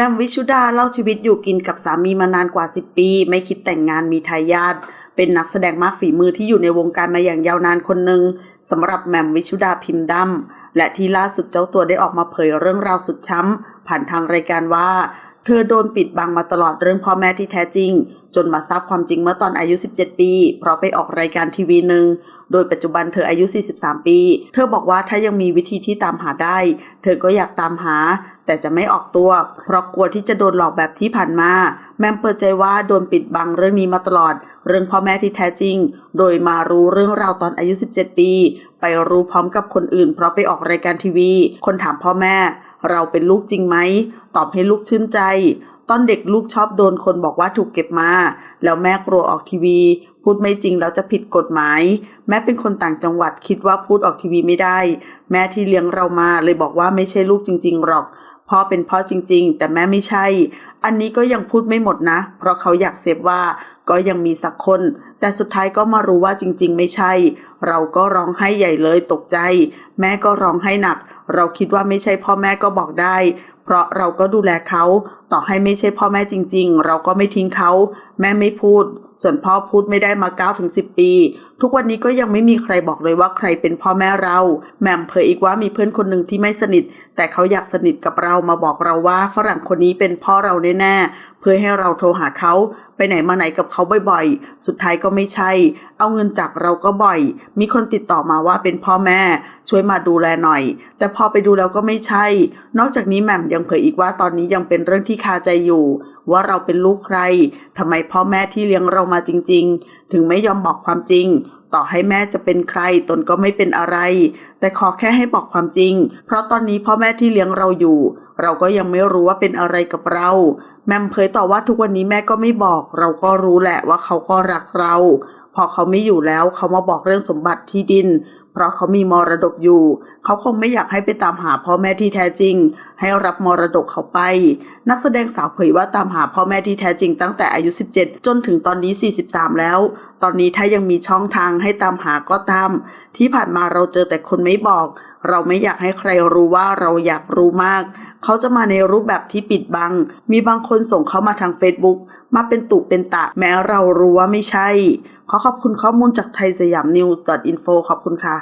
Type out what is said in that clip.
แมมวิชุดาเล่าชีวิตอยู่กินกับสามีมานานกว่า 10 ปี ไม่คิดแต่งงานมีทายาทเป็นนักแสดงมากฝีมือที่อยู่ในวงการมาอย่างยาวนานคนหนึ่งสำหรับแมมวิชุดาพิมพ์ดำและที่ล่าสุดเจ้าตัวได้ออกมาเผยเรื่องราวสุดช้ำผ่านทางรายการว่า เธอโดนปิดบังมาตลอดเรื่องพ่อแม่ที่แท้จริงจนมาทราบความจริงเมื่อตอนอายุ 17 ปี เพราะไปออกรายการทีวีหนึ่ง โดยปัจจุบันเธออายุ 43 ปี เธอบอกว่าถ้ายังมีวิธีที่ตามหาได้ เธอก็อยากตามหา แต่จะไม่ออกตัว เพราะกลัวที่จะโดนหลอกแบบที่ผ่านมา แมมเปิดใจว่าโดนปิดบังเรื่องนี้มาตลอด เรื่องพ่อแม่ที่แท้จริง โดยมารู้เรื่องราวตอนอายุ 17 ปี ไปรู้พร้อมกับคนอื่น เพราะไปออกรายการทีวี คนถามพ่อแม่ เราเป็นลูกจริงไหม ตอบให้ลูกชื่นใจ ตอนเด็กลูกชอบโดนคนบอกว่าถูกเก็บมา แล้วแม่กลัวออกทีวี พูดไม่จริงแล้วจะผิดกฎหมาย แม่เป็นคนต่างจังหวัดคิดว่าพูดออกทีวีไม่ได้ แม่ที่เลี้ยงเรามาเลยบอกว่าไม่ใช่ลูกจริง ๆ หรอกพ่อเป็นพ่อจริง ๆ แต่แม่ไม่ใช่ อันนี้ก็ยังพูดไม่หมดนะ เพราะเขาอยากเซฟว่าก็ยังมีสักคน แต่สุดท้ายก็มารู้ว่าจริง ๆ ไม่ใช่ เราก็ร้องไห้ใหญ่เลยตกใจ แม่ก็ร้องไห้หนัก เราคิดว่าไม่ใช่พ่อแม่ก็บอกได้ เพราะเราก็ดูแลเขาต่อให้ไม่ใช่พ่อแม่จริง ๆ เราก็ไม่ทิ้งเขา แม่ไม่พูด ส่วนพ่อพูดไม่ได้มา9ก้าถึงสิปีทุกวันนี้ก็ยังไม่มีใครบอกเลยว่าใครเป็นพ่อแม่เราแหม่มเผยอีกว่ามีเพื่อนคนหนึ่งที่ไม่สนิท แต่เขาอยากสนิทกับเรามาบอกเราว่าฝรั่งคนนี้เป็นพ่อเราแน่ๆเพื่อให้เราโทรหาเขาไปไหนมาไหนกับเขาบ่อยๆ สุดท้ายก็ไม่ใช่ เอาเงินจากเราก็บ่อย มีคนติดต่อมาว่าเป็นพ่อแม่ ช่วยมาดูแลหน่อย แต่พอไปดูแล้วก็ไม่ใช่ นอกจากนี้แหม่มยังเผยอีกว่าตอนนี้ยังเป็นเรื่องที่คาใจอยู่ ว่าเราเป็นลูกใครทำไมพ่อแม่ที่เลี้ยงเรามาจริง ๆ ถึงไม่ยอมบอกความจริง ต่อให้แม่จะเป็นใครตนก็ไม่เป็นอะไร แต่ขอแค่ให้บอกความจริง เพราะตอนนี้พ่อแม่ที่เลี้ยงเราอยู่ เราก็ยังไม่รู้ว่าเป็นอะไรกับเรา แมมเผยต่อว่าทุกวันนี้แม่ก็ไม่บอก เราก็รู้แหละว่าเขาก็รักเรา พอเขาไม่อยู่แล้วเขามาบอกเรื่องสมบัติที่ดิน ราะเขามีมรดกอยู่ เขาคงไม่อยากให้ไปตามหาพ่อแม่ที่แท้จริง ให้รับมรดกเขาไป นักแสดงสาวเผยว่าตามหาพ่อแม่ที่แท้จริงตั้งแต่อายุ 17 จนถึงตอนนี้ 43 แล้ว ตอนนี้ถ้ายังมีช่องทางให้ตามหาก็ตาม ที่ผ่านมาเราเจอแต่คนไม่บอก เราไม่อยากให้ใครรู้ว่าเราอยากรู้มาก เขาจะมาในรูปแบบที่ปิดบัง มีบางคนส่งเข้ามาทาง Facebook มาเป็นตุเป็นตะแม้เรารู้ว่าไม่ใช่ ขอขอบคุณข้อมูลจากไทยสยามนิวส์ .info ขอบคุณค่ะ